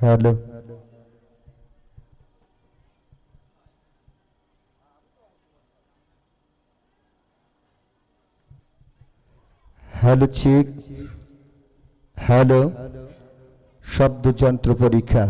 Hello. Hello check. Hello. শব্দযন্ত্র পরীক্ষা।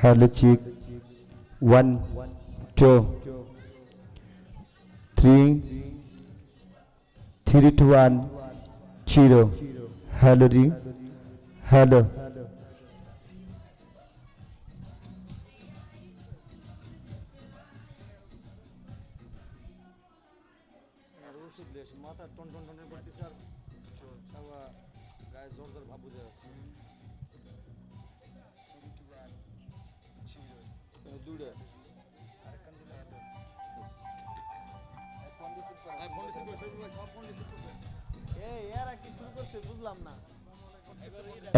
hello check one two three three two one zero hello রি hello আর ওষুধ less মাথা টন টন টন করতেছে আর সারা গায়ে জ্বর জ্বর ভাব বুঝে যাচ্ছে করবে।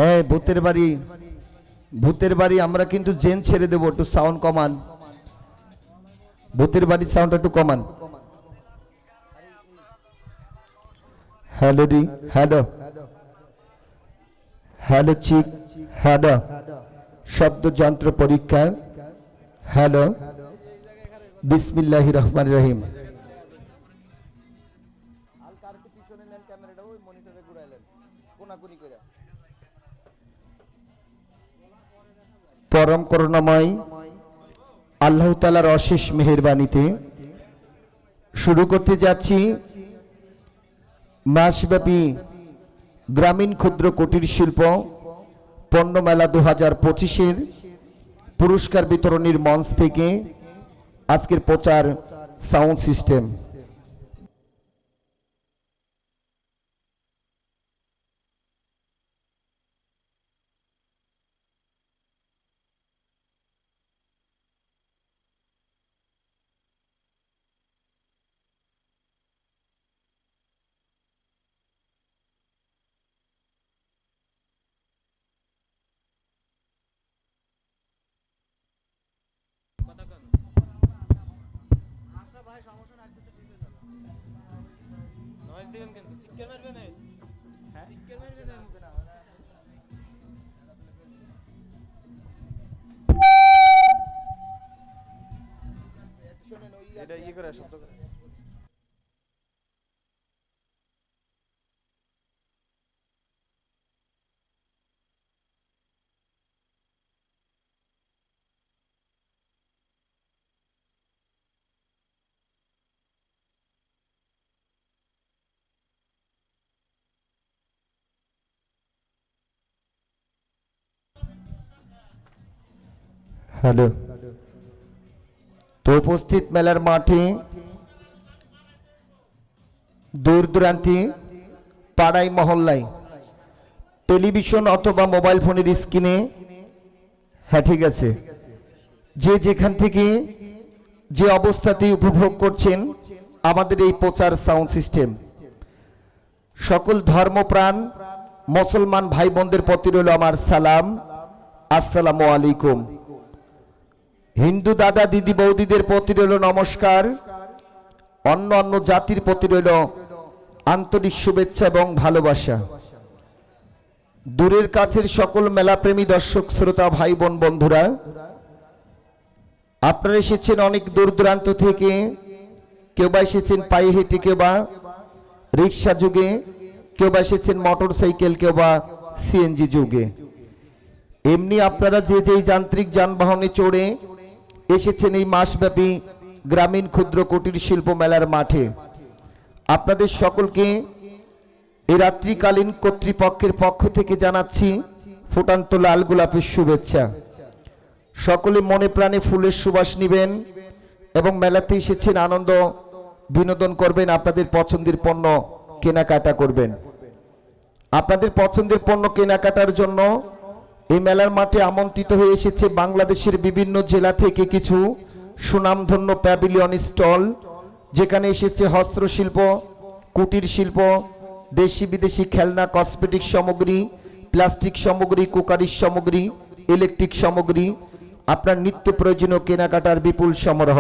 এই ভূতের বাড়ি ভূতের বাড়ি আমরা কিন্তু জেন ছেড়ে দেবো, একটু সাউন্ড কমান। ভূতের বাড়ির সাউন্ড একটু কমান। হ্যালো রি হ্যালো হ্যালো চিক হ্যালো শব্দ যন্ত্র পরীক্ষা হ্যালো বিসমিল্লাহ রহমান রহিম পরম করুণাময় আল্লাহ তালার অশেষ মেহেরবানিতে শুরু করতে যাচ্ছি মাসব্যাপী গ্রামীণ ক্ষুদ্র কুটির শিল্প পণ্য মেলা দু হাজার পঁচিশের পুরস্কার বিতরণীর মঞ্চ থেকে আজকের প্রচার সাউন্ড সিস্টেম। নয়েজ দিবেন কিন্তু সিক্কের মারবেন হ্যাঁ? সিক্কে মারবেন এই? এটা ইয়ে করে শব্দ করে। হ্যালো। তো উপস্থিত মেলার মাঠে, দূর দূরান্তে পাড়ায় মহল্লায়, টেলিভিশন অথবা মোবাইল ফোনের স্ক্রিনে হ্যাঁ ঠিক আছে। যে যেখান থেকে যে অবস্থাতে উপভোগ করছেন, আমাদের এই প্রচার সাউন্ড সিস্টেম। সকল ধর্মপ্রাণ, মুসলমান ভাই বোনদের প্রতি রইল আমার সালাম। আসসালামু আলাইকুম। হিন্দু দাদা দিদি বৌদিদের প্রতি রইল নমস্কার। অন্য অন্য জাতির প্রতি রইল আন্তরিক শুভেচ্ছা এবং ভালোবাসা। দূরের কাছের সকল মেলাপ্রেমী দর্শক, শ্রোতা ভাই বোন বন্ধুরা, আপনারা এসেছেন অনেক দূর দূরান্ত থেকে, কেউ বা এসেছেন পায়ে হেঁটে, কেউ বা রিক্সা যুগে, কেউ বা এসেছেন মোটর সাইকেল, কেউ বা সিএনজি যুগে। এমনি আপনারা যে যেই যান্ত্রিক যানবাহনে চড়ে এসেছেন এই মাসব্যাপী গ্রামীণ ক্ষুদ্র কুটির শিল্প মেলার মাঠে। আপনাদের সকলকে এই রাত্রিকালীন কর্তৃপক্ষের পক্ষ থেকে জানাচ্ছি ফুটান্ত লাল গোলাপের শুভেচ্ছা। সকলে মনে প্রাণে ফুলের সুবাস নেবেন এবং মেলাতে এসেছেন আনন্দ বিনোদন করবেন, আপনাদের পছন্দের পণ্য কেনাকাটা করবেন। আপনাদের পছন্দের পণ্য কেনাকাটার জন্য এই মেলার মাঠে আমন্ত্রিত হয়ে এসেছে বাংলাদেশের বিভিন্ন জেলা থেকে কিছু সুনামধন্য প্যাভিলিয়ন স্টল, যেখানে এসেছে হস্ত্রশিল্প কুটির শিল্প, দেশি বিদেশি খেলনা, কসমেটিক সামগ্রী, প্লাস্টিক সামগ্রী, কুকারির সামগ্রী, ইলেকট্রিক সামগ্রী, আপনার নিত্য প্রয়োজনীয় কেনাকাটার বিপুল সমারোহ।